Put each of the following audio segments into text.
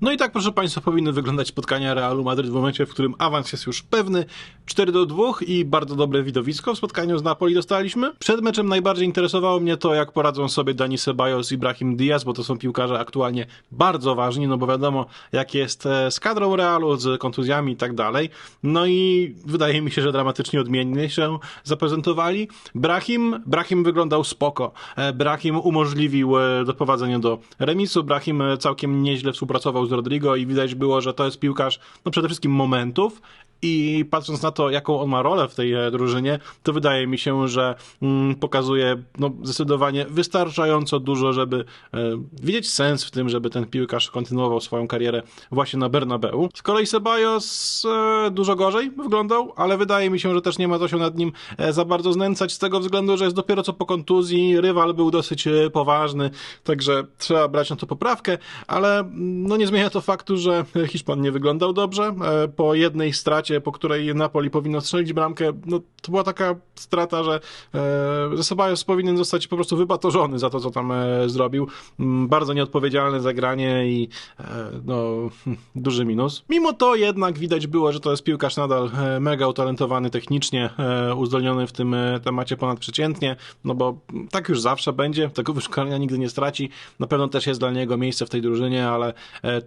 No i tak, proszę Państwa, powinny wyglądać spotkania Realu Madryt w momencie, w którym awans jest już pewny. 4 do 2 i bardzo dobre widowisko w spotkaniu z Napoli dostaliśmy. Przed meczem najbardziej interesowało mnie to, jak poradzą sobie Dani Ceballos i Brahim Diaz, bo to są piłkarze aktualnie bardzo ważni, no bo wiadomo, jak jest e, z kadrą Realu, z kontuzjami i tak dalej. No i wydaje mi się, że dramatycznie odmiennie się zaprezentowali. Brahim, Brahim wyglądał spoko. E, Brahim umożliwił e, doprowadzenie do remisu. Brahim całkiem nieźle współpracował z Rodrigo i widać było, że to jest piłkarz no przede wszystkim momentów i patrząc na to, jaką on ma rolę w tej e, drużynie, to wydaje mi się, że mm, pokazuje no, zdecydowanie wystarczająco dużo, żeby e, widzieć sens w tym, żeby ten piłkarz kontynuował swoją karierę właśnie na Bernabeu. Z kolei Ceballos e, dużo gorzej wyglądał, ale wydaje mi się, że też nie ma co się nad nim za bardzo znęcać z tego względu, że jest dopiero co po kontuzji, rywal był dosyć poważny, także trzeba brać na to poprawkę, ale mm, no nie zmienia to faktu, że Hiszpan nie wyglądał dobrze. Po jednej stracie po której Napoli powinno strzelić bramkę, no to była taka strata, że e, Ceballos powinien zostać po prostu wybatorzony za to, co tam e, zrobił. Mm, bardzo nieodpowiedzialne zagranie i e, no, duży minus. Mimo to jednak widać było, że to jest piłkarz nadal mega utalentowany technicznie, uzdolniony w tym temacie ponadprzeciętnie, no bo tak już zawsze będzie, tego wyszkolenia nigdy nie straci. Na pewno też jest dla niego miejsce w tej drużynie, ale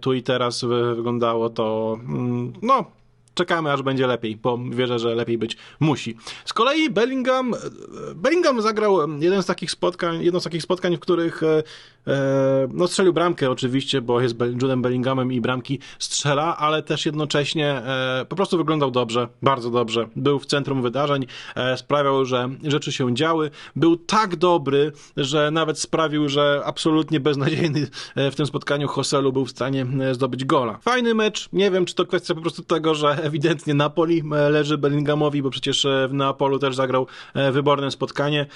tu i teraz wy- wyglądało to, mm, no, czekamy aż będzie lepiej, bo wierzę, że lepiej być musi. Z kolei Bellingham, Bellingham zagrał jeden z takich spotkań, jedno z takich spotkań, w których e, e, no strzelił bramkę oczywiście, bo jest Judem Bellinghamem i bramki strzela, ale też jednocześnie e, po prostu wyglądał dobrze, bardzo dobrze. Był w centrum wydarzeń, e, sprawiał, że rzeczy się działy. Był tak dobry, że nawet sprawił, że absolutnie beznadziejny e, w tym spotkaniu Hoselu był w stanie e, zdobyć gola. Fajny mecz, nie wiem, czy to kwestia po prostu tego, że ewidentnie Napoli e, leży Bellinghamowi, bo przecież e, w Neapolu też zagrał e, wyborne spotkanie.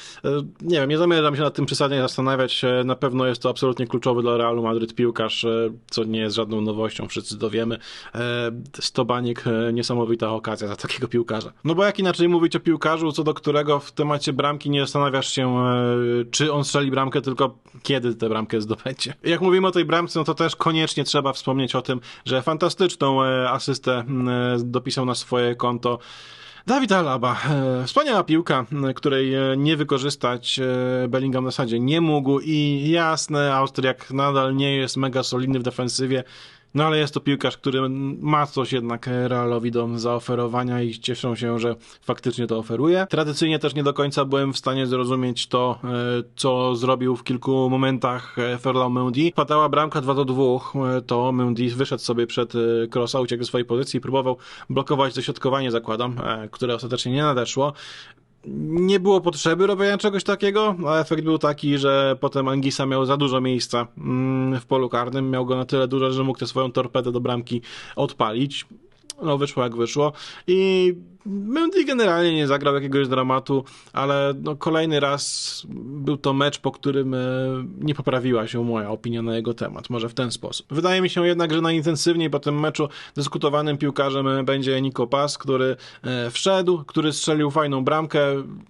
Nie wiem, nie zamierzam się nad tym przesadnie zastanawiać. Na pewno jest to absolutnie kluczowy dla Realu Madryt piłkarz, co nie jest żadną nowością, wszyscy to wiemy. E, Stobanik, niesamowita okazja za takiego piłkarza. No bo jak inaczej mówić o piłkarzu, co do którego w temacie bramki nie zastanawiasz się, czy on strzeli bramkę, tylko kiedy tę bramkę zdobędzie. Jak mówimy o tej bramce, no to też koniecznie trzeba wspomnieć o tym, że fantastyczną asystę dopisał na swoje konto Dawid Alaba. E, Wspaniała piłka, m, której e, nie wykorzystać e, Bellingham w zasadzie nie mógł i jasne, Austriak nadal nie jest mega solidny w defensywie, no ale jest to piłkarz, który ma coś jednak Realowi do zaoferowania i cieszę się, że faktycznie to oferuje. Tradycyjnie też nie do końca byłem w stanie zrozumieć to, e, co zrobił w kilku momentach e, Ferland Mendy. Padała bramka 2 do 2, e, to Mendy wyszedł sobie przed Krosa, uciekł do swojej pozycji i próbował blokować dośrodkowanie, zakładam, które ostatecznie nie nadeszło nie było potrzeby robienia czegoś takiego, a efekt był taki, że potem Angisa miał za dużo miejsca mm, w polu karnym, miał go na tyle dużo, że mógł tę swoją torpedę do bramki odpalić. No, wyszło jak wyszło. I Mendy generalnie nie zagrał jakiegoś dramatu, ale no, kolejny raz był to mecz, po którym e, nie poprawiła się moja opinia na jego temat. Może w ten sposób. Wydaje mi się jednak, że najintensywniej po tym meczu dyskutowanym piłkarzem e, będzie Niko Pas, który e, wszedł, który strzelił fajną bramkę.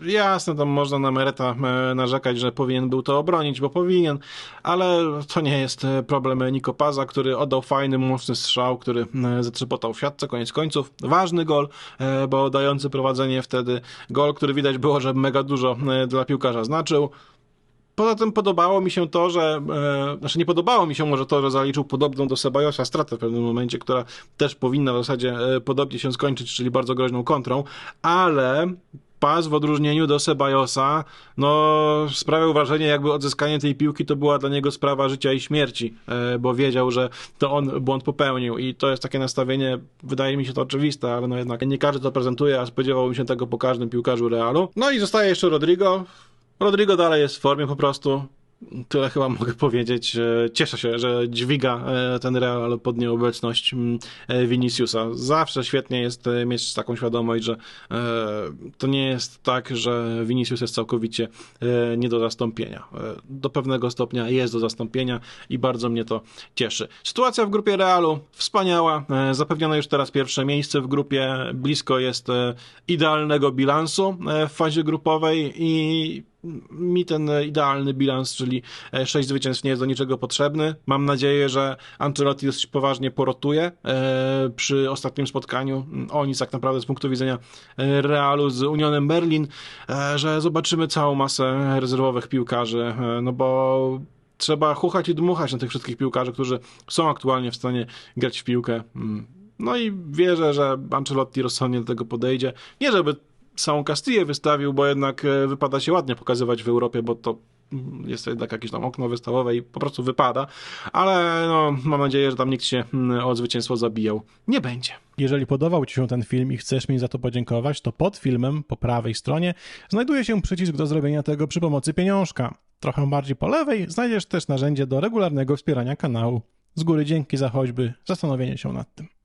Jasne, tam można na Mereta narzekać, że powinien był to obronić, bo powinien, ale to nie jest problem Niko Paza, który oddał fajny, mocny strzał, który zatrzepotał w siatce, koniec końców. Ważny gol, e, bo dający prowadzenie wtedy gol, który widać było, że mega dużo e, dla piłkarza znaczył. Poza tym podobało mi się to, że, e, znaczy nie podobało mi się może to, że zaliczył podobną do Sebajosa stratę w pewnym momencie, która też powinna w zasadzie podobnie się skończyć, czyli bardzo groźną kontrą, ale pas w odróżnieniu do Sebajosa, no sprawiał wrażenie, jakby odzyskanie tej piłki to była dla niego sprawa życia i śmierci, e, bo wiedział, że to on błąd popełnił i to jest takie nastawienie, wydaje mi się to oczywiste, ale no jednak nie każdy to prezentuje, a spodziewałbym się tego po każdym piłkarzu Realu. No i zostaje jeszcze Rodrigo. Rodrigo dalej jest w formie po prostu. Tyle chyba mogę powiedzieć. Cieszę się, że dźwiga e, ten Real pod nieobecność mm, e, Viniciusa. Zawsze świetnie jest e, mieć taką świadomość, że to nie jest tak, że Vinicius jest całkowicie nie do zastąpienia. Do pewnego stopnia jest do zastąpienia i bardzo mnie to cieszy. Sytuacja w grupie Realu wspaniała. Zapewnione już teraz pierwsze miejsce w grupie. Blisko jest idealnego bilansu w fazie grupowej i mi ten idealny bilans, czyli 6 zwycięstw nie jest do niczego potrzebny. Mam nadzieję, że Ancelotti dosyć poważnie porotuje e, przy ostatnim spotkaniu o nic tak naprawdę z punktu widzenia e, Realu z Unionem Berlin, e, że zobaczymy całą masę rezerwowych piłkarzy, no bo trzeba chuchać i dmuchać na tych wszystkich piłkarzy, którzy są aktualnie w stanie grać w piłkę. Mm. No i wierzę, że Ancelotti rozsądnie do tego podejdzie. Nie żeby samą Castillę wystawił, bo jednak e, wypada się ładnie pokazywać w Europie, bo to mm, jest jednak jakieś tam okno wystawowe i po prostu wypada, ale no, mam nadzieję, że tam nikt się mm, o zwycięstwo zabijał. Nie będzie. Jeżeli podobał Ci się ten film i chcesz mi za to podziękować, to pod filmem po prawej stronie znajduje się przycisk do zrobienia tego przy pomocy pieniążka. Trochę bardziej po lewej znajdziesz też narzędzie do regularnego wspierania kanału. Z góry dzięki za choćby zastanowienie się nad tym.